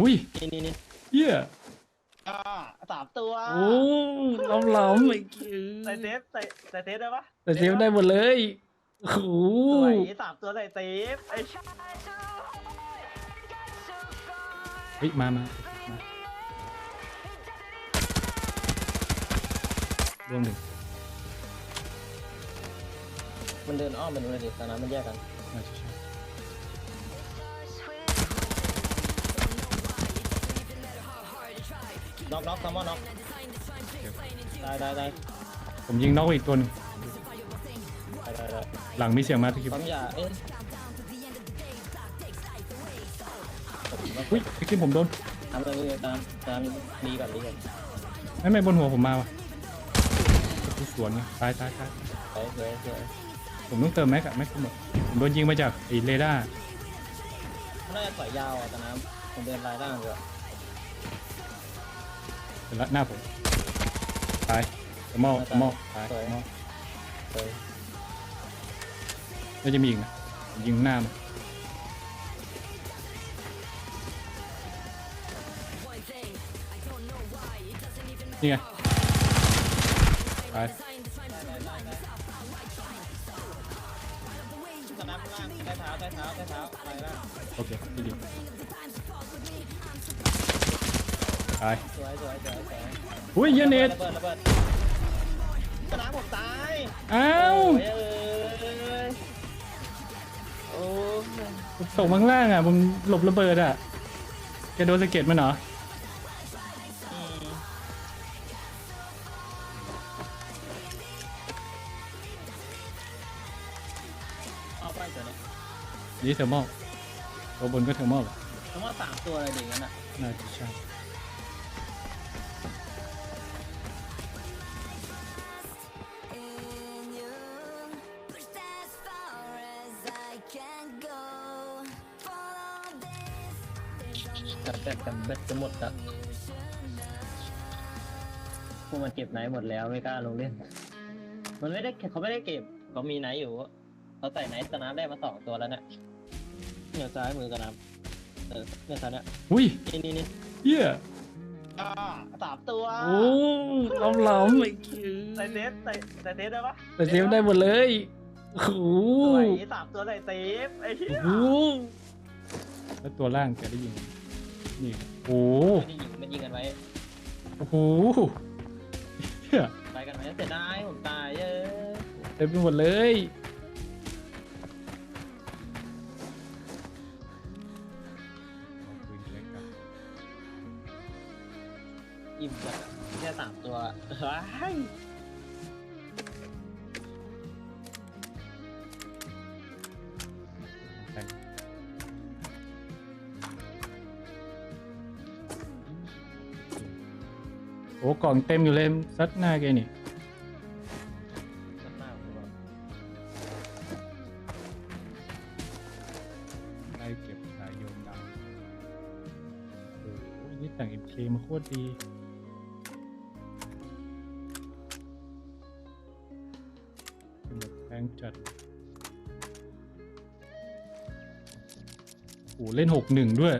อุ้ยนี่นี่นี่เหี้ยอ่าสามตัวโอ้ล้ำล้ำไอ้เกี้ใส่เซฟใส่ใส่เซฟได้ปะแต่เซฟได้หมดเลยโอ้โหสวยสามตัวใส่เซฟไอ้ชเฮ้ยมามามารวมหนึ่งมันเดินอ้อมไปดูเลยดิตอนนั้นมันแยกกันน่าจะใช่ น็อกน็อกซัมมอนน็อกได้ได้ได้ผมยิงน็อกไปอีกตัวหนึงได้ได้ได้หลังมีเสียงมาทุกทีปั๊มยาเอ๊ะอุ้ยไอ้คิมผมโดนตามเลยตามตามรีก่อนรีก่อนไม่ไม่บนหัวผมมาว่ะทุกสวนไงตายตายตายสวยสวยสวยผมต้องเติมแม็กอะแม็กหมดผมโดนยิงมาจากไอ้เรดาร์มันน่าจะปล่อยยาวอะตอนนั้นผมเดินลายล่างเลยเห็ นละหน้าผมตายกระมอกกระมอกตายกระมอกสวยแล้วจะมีอีกนะผมยิงหน้ามันนี่ไงตายตอนนั้นล่างได้เท้าได้เท้าได้เท้าลายล่างโอเคดีดี ตายสวยสวยสวยสวยอุ้ยเหี้ยเนตระเบิดระเบิดตอนนั้นผมตายอ้าวโอ้ยเอ้ยโอ้ยตกมาข้างล่างอะมึงหลบระเบิดอะแกโดนสะเก็ดมันเหรออืมเอาไปเถอะเนี่ยนี่เทอร์โมอลตัวบนก็เทอร์โมอลเหรอผมว่าสามตัวเลยดิงั้นอะน่าจะใช่ แต่แต่แต่เบ็ดจะหมดอะพวกมันเก็บไหนหมดแล้วไม่กล้าลงเล่น มันไม่ได้เขาไม่ได้เก็บเขามีไหนอยู่ เขาใส่ไหนสนามได้มาสองตัวแล้วเนี่ยเนี่ยซ้ายมือสนามเออเนี่ยซ้ายเนี่ยอุ้ยนี่นี่นี่เหี้ยอ่าสามตัวโอ้ล้ำล้ำไอ้เกี้ใส่เซฟใส่ใส่เซฟได้ปะแต่เซฟได้หมดเลยโอ้โหสวยสามตัวใส่เซฟไอ้เหี้ย โอ้โหแล้วตัวล่างแกได้ยิง นี่โอ้โหไม่ได้ยิงมันยิงกันไว้โอ้โหเหี้ยไปกันไหมเสียดายผมตายเยอะเต็มไปหมดเลยปืนเล็กอะอิ่มจัดแค่สามตัวว้าย โอ้กล่องเต็มอยู่เลยซัดหน้าแกนี่สักหน้าผมว่าไล่เก็บสายโยนดำโอ้โหนี่แต่งเอ็มเคมาโคตรดีเป็นแบบแพงจัดโอ้โหเล่นหกหนึ่งด้วย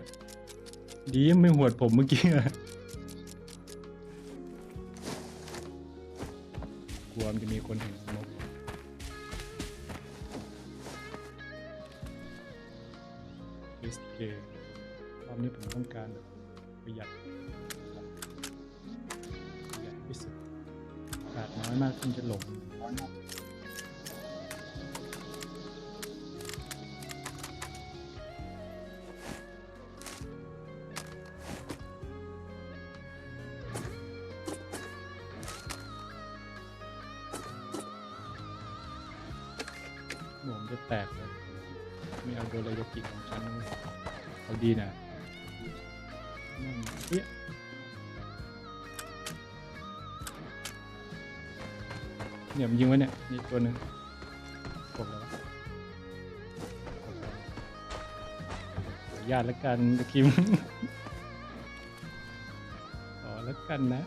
ดีไม่หวดผมเมื่อกี้อะ กลัวมันจะมีคนเห็นสมกเอสเรอบนี้ผมต้องการแบบประหยัดประหยัดที่สุดขาดน้อยมากคุณจะหลงน้อยมาก จะแตกเลยไม่เอาโดรายากิของฉันเอาดีนะเี้ยเนี่ยมันยิงไว้เนี่ยนี่ตัวหนึ่งกดแล้ววะกดล้วขออนุญาตแล้วกันตะคิมขอแล้วกันนะ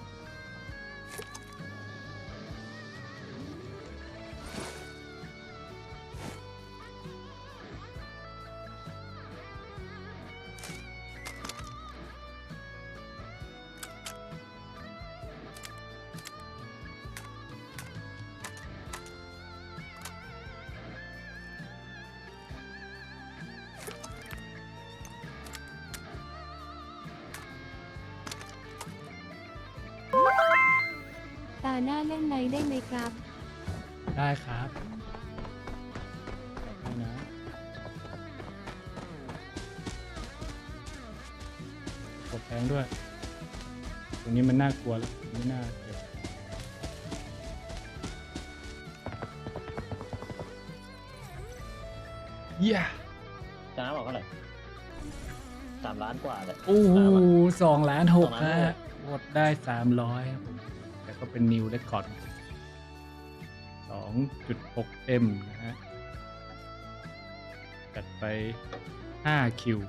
หน้าเล่นไนท์ได้ไหมครับ ได้ครับได้นะกดแพงด้วย ตรงนี้มันน่ากลัวแล้วไม่น่าเก็บเย้ชนะบอกเท่าไหร่สามล้านกว่าเลย โอ้โหสองล้านหกสองล้านหฮะกหมดได้สามร้อยครับผมแต่ ก็เป็นนิวเรคคอร์ดสองจุดหกเอ็มนะฮะ จัดไปห้าคิว